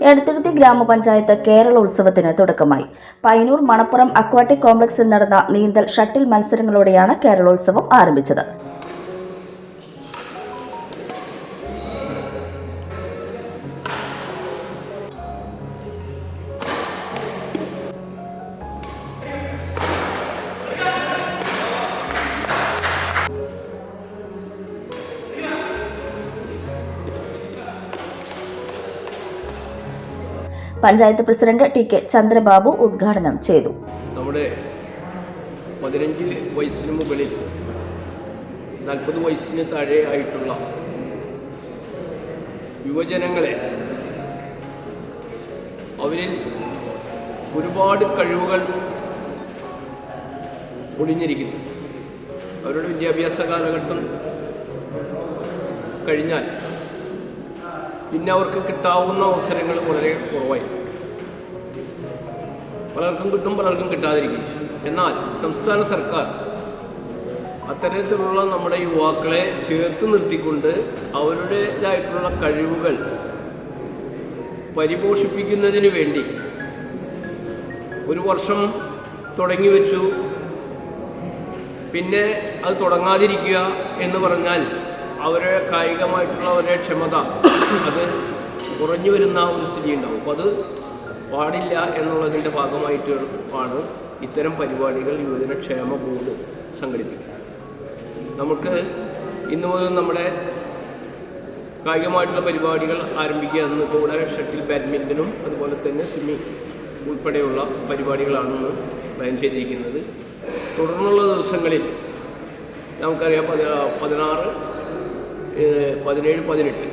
എടത്തുരുത്തി ഗ്രാമപഞ്ചായത്ത് കേരള ഉത്സവത്തിന് തുടക്കമായി. പൈനൂർ മണപ്പുറം അക്വാട്ടിക് കോംപ്ലക്സിൽ നടന്ന നീന്തൽ ഷട്ടിൽ മത്സരങ്ങളോടെയാണ് കേരളോത്സവം ആരംഭിച്ചത്. Panchayat president T K Chandrababu ഉദ്ഘാടനം ചെയ്തു. നമ്മുടെ പതിനഞ്ച് വയസ്സിന് മുകളിൽ നാൽപ്പത് വയസ്സിന് താഴെ ആയിട്ടുള്ള യുവജനങ്ങളെ അവരിൽ ഒരുപാട് കഴിവുകൾ ഒളിഞ്ഞിരിക്കുന്നു. അവരുടെ വിദ്യാഭ്യാസ കാലഘട്ടം കഴിഞ്ഞാൽ പിന്നെ അവർക്ക് കിട്ടാവുന്ന അവസരങ്ങൾ വളരെ കുറവായിരിക്കും. പലർക്കും കിട്ടും പലർക്കും കിട്ടാതിരിക്കും. എന്നാൽ സംസ്ഥാന സർക്കാർ അത്തരത്തിലുള്ള നമ്മുടെ യുവാക്കളെ ചേർത്ത് നിർത്തിക്കൊണ്ട് അവരുടേതായിട്ടുള്ള കഴിവുകൾ പരിപോഷിപ്പിക്കുന്നതിന് വേണ്ടി ഒരു വർഷം തുടങ്ങി വെച്ചു. പിന്നെ അത് തുടങ്ങാതിരിക്കുക എന്ന് പറഞ്ഞാൽ അവരെ കായികമായിട്ടുള്ള അവരുടെ ക്ഷമത അത് കുറഞ്ഞു വരുന്ന ഒരു സ്ഥിതി ഉണ്ടാവും അപ്പോൾ അത് പാടില്ല എന്നുള്ളതിന്റെ ഭാഗമായിട്ട് ആണ് ഇത്തരം പരിപാടികൾ യുവജനക്ഷേമ ബോർഡ് സംഘടിപ്പിക്കുന്നത്. നമുക്ക് ഇന്നു മുതൽ നമ്മുടെ കായികമായിട്ടുള്ള പരിപാടികൾ ആരംഭിക്കുക എന്ന് കൂടെ ഷട്ടിൽ ബാഡ്മിന്റനും അതുപോലെ തന്നെ സ്വിമ്മിങ് ഉൾപ്പെടെയുള്ള പരിപാടികളാണെന്ന് പ്ലാൻ ചെയ്തിരിക്കുന്നത്. തുടർന്നുള്ള ദിവസങ്ങളിൽ നമുക്കറിയാം പതി പതിനാറ് പതിനേഴ് പതിനെട്ട്.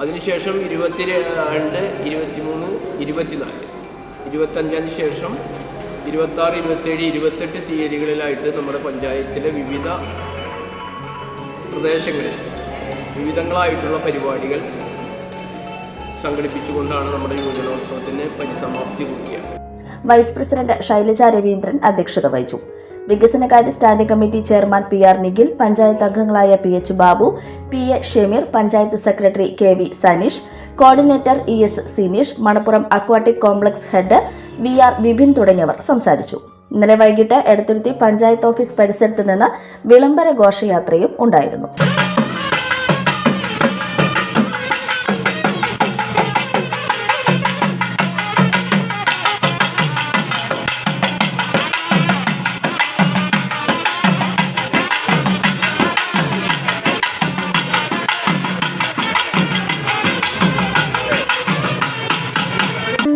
അതിനുശേഷം ഇരുപത്തി രണ്ട് ഇരുപത്തിമൂന്ന് ഇരുപത്തിനാല്. ഇരുപത്തഞ്ചാന് ശേഷം ഇരുപത്താറ് ഇരുപത്തേഴ് ഇരുപത്തെട്ട് തീയതികളിലായിട്ട് നമ്മുടെ പഞ്ചായത്തിലെ വിവിധ പ്രദേശങ്ങളിൽ വിവിധങ്ങളായിട്ടുള്ള പരിപാടികൾ സംഘടിപ്പിച്ചുകൊണ്ടാണ് നമ്മുടെ യുവജനോത്സവത്തിന് പരിസമാപ്തി കുറിക്കുക വൈസ് പ്രസിഡന്റ് ശൈലജ രവീന്ദ്രൻ അധ്യക്ഷത വഹിച്ചു. വികസനകാര്യ standing committee chairman P R Nikhil panchayat അംഗങ്ങളായ P H Babu P A Shemeer panchayat secretary K V Saneesh coordinator E S Sineesh Manappuram aquatic complex head V R Vipin തുടങ്ങിയവർ സംസാരിച്ചു. ഇന്നലെ വൈകിട്ട് Edathuruthy panchayat office പരിസരത്ത് നിന്ന് വിളംബര ഘോഷയാത്രയും ഉണ്ടായിരുന്നു.